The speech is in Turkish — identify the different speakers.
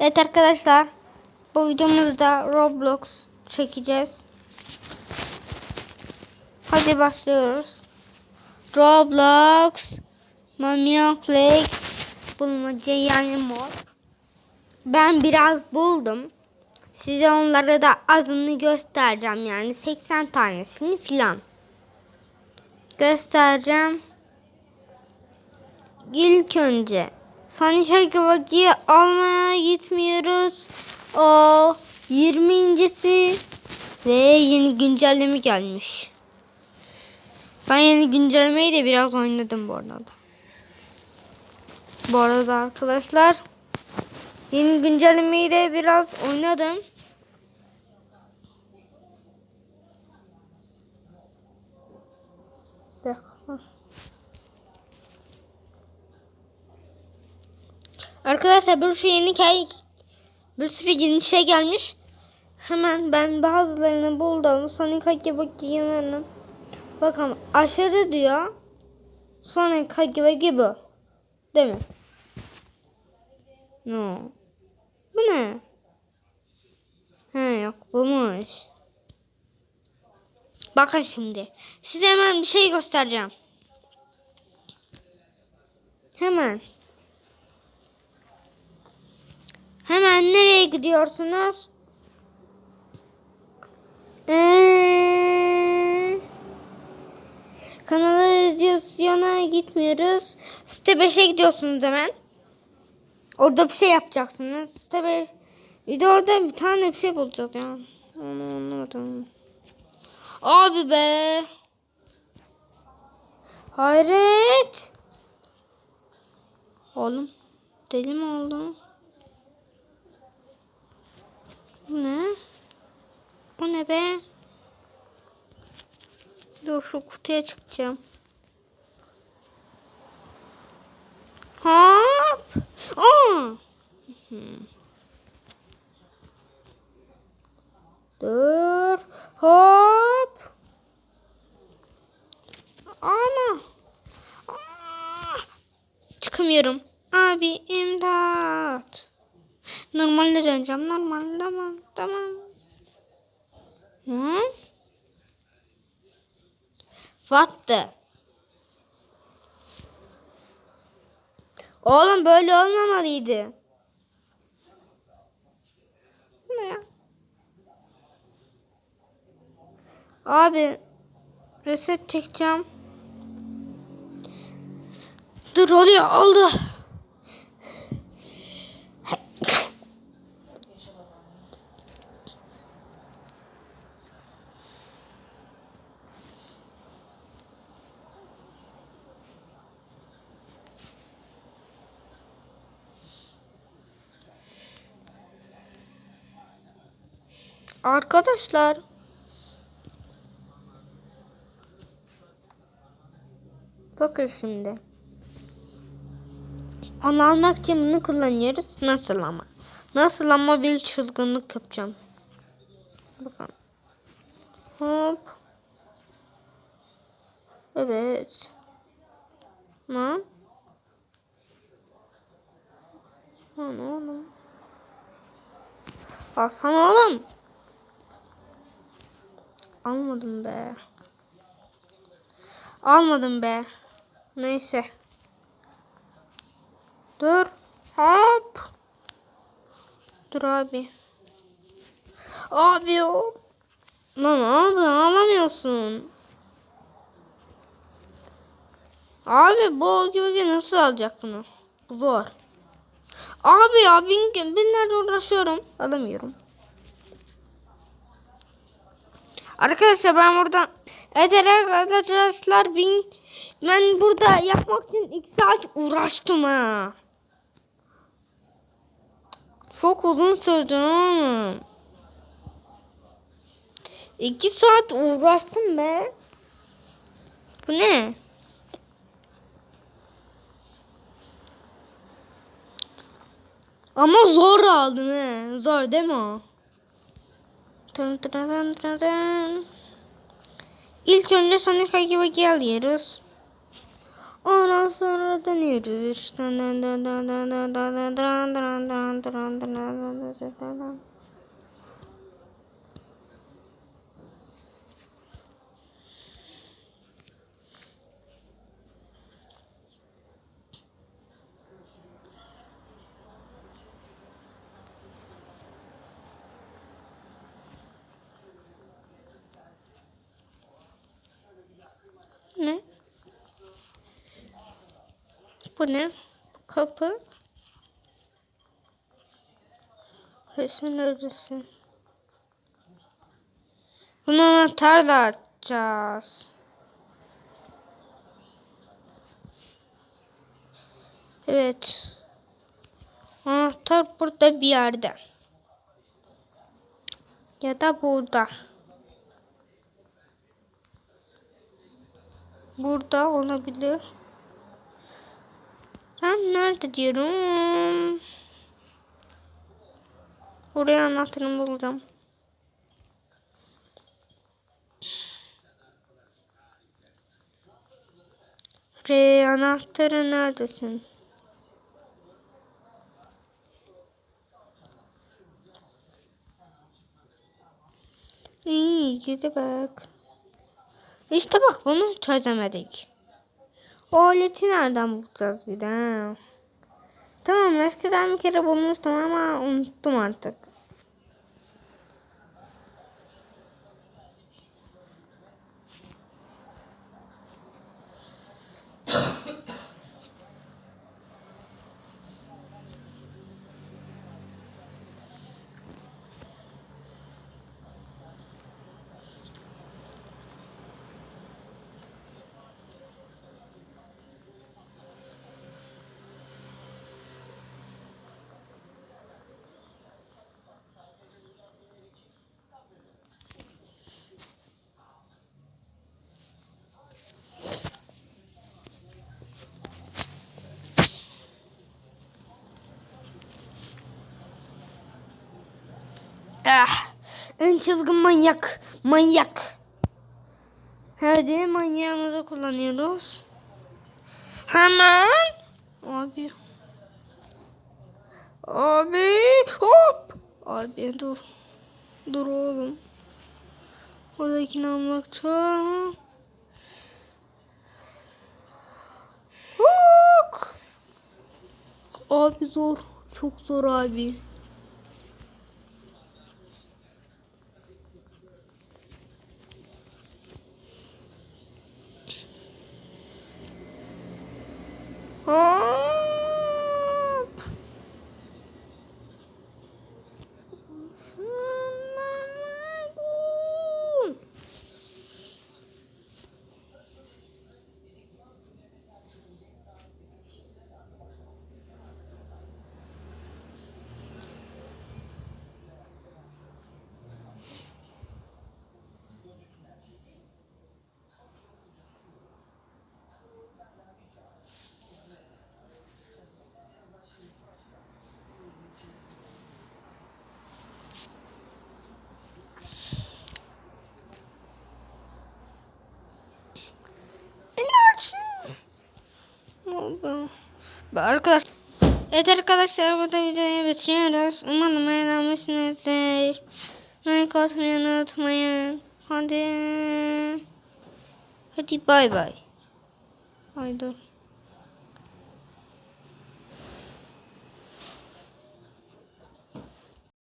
Speaker 1: Evet arkadaşlar. Bu videomuzda Roblox çekeceğiz. Hadi başlıyoruz. Roblox Maniaclex bulmaca yani mod. Ben biraz buldum. Size onlara da azını göstereceğim yani 80 tanesini filan. Göstereceğim. İlk önce Sonic Hagavagi'yi almaya gitmiyoruz. O 20.si ve yeni güncelleme gelmiş. Ben yeni güncellemeyi de biraz oynadım bu arada. Bu arada arkadaşlar yeni güncellemeyi de biraz oynadım. Bir dakika. Arkadaşlar bir sürü yeni hikaye bir sürü yeni şey gelmiş. Hemen ben bazılarını buldum. Sonic Hagi bakayım. Bakın aşırı diyor. Sonic Hagi gibi. Değil mi? No. Bu ne? He yok bumuş. Bakın şimdi. Size hemen bir şey göstereceğim. Hemen. Hemen nereye gidiyorsunuz? Ee, kanalizasyona gitmiyoruz. Site 5'e gidiyorsunuz hemen. Orada bir şey yapacaksınız. Site 5. Bir de orada bir tane bir şey bulacağız ya. Onu anlamadım. Abi be. Hayret. Oğlum. Deli mi oldun? Bu ne? O ne be? Dur şu kutuya çıkacağım. Hop. Aa. Dur. Hop. Ana. Aa. Çıkamıyorum. Abi. Normalde döneceğim. Normal tamam tamam. Hı? What the? Oğlum böyle olmamalıydı. Ne? Abi reset çekeceğim. Dur oluyor oldu. Arkadaşlar. Bakın şimdi. Onu almak için bunu kullanıyoruz. Nasıl ama? Nasıl ama bir çılgınlık yapacağım. Bakın. Hop. Evet. Tamam. Lan oğlum. Alsana oğlum. Almadım be. Almadım be. Neyse. Dur. Hop. Dur abi. Abi o. Lan abi alamıyorsun. Abi bu gibi nasıl alacak bunu? Zor. Abi ya bin, binlerle uğraşıyorum. Alamıyorum. Arkadaşlar ben burada Evet arkadaşlar bin ben burada yapmak için iki saat uğraştım ha. Çok uzun sürdü oğlum. İki saat uğraştım be. Bu ne? Ama zor aldım he. Zor değil mi? Tın tın tın tın tın. İlk önce Sonic Agibagi alıyoruz. Ondan sonra dönüyoruz. Dın dın dın dın dın dın dın dın dın dın dın dın dın biraz edelim. Ne? Bu ne? Kapı. Resim neredesin? Bunu anahtarla açacağız. Evet. Anahtar burada bir yerde. Ya da burada. Burada olabilir. Ben nerede diyorum? Oraya anahtarımı bulacağım. R anahtarı neredesin? İyi gidi bak. İşte bak bunu çözemedik. O aleti nereden bulacağız bir de? Tamam eskiden bir kere bulmuştum ama unuttum artık. Ah, en çılgın manyak. Manyak. Hadi manyağımızı kullanıyoruz. Hemen. Abi. Abi. Hop. Abi dur. Dur oğlum. Oradakini almakta. Hop. Abi zor. Çok zor abi. Hop. Enerji. Ne oldu? Arkadaş. Evet arkadaşlar burada videoyu bitiriyoruz. Umarım beğenmişsinizdir. Like atmayı unutmayın. Hadi. Hadi bay bay. Haydi.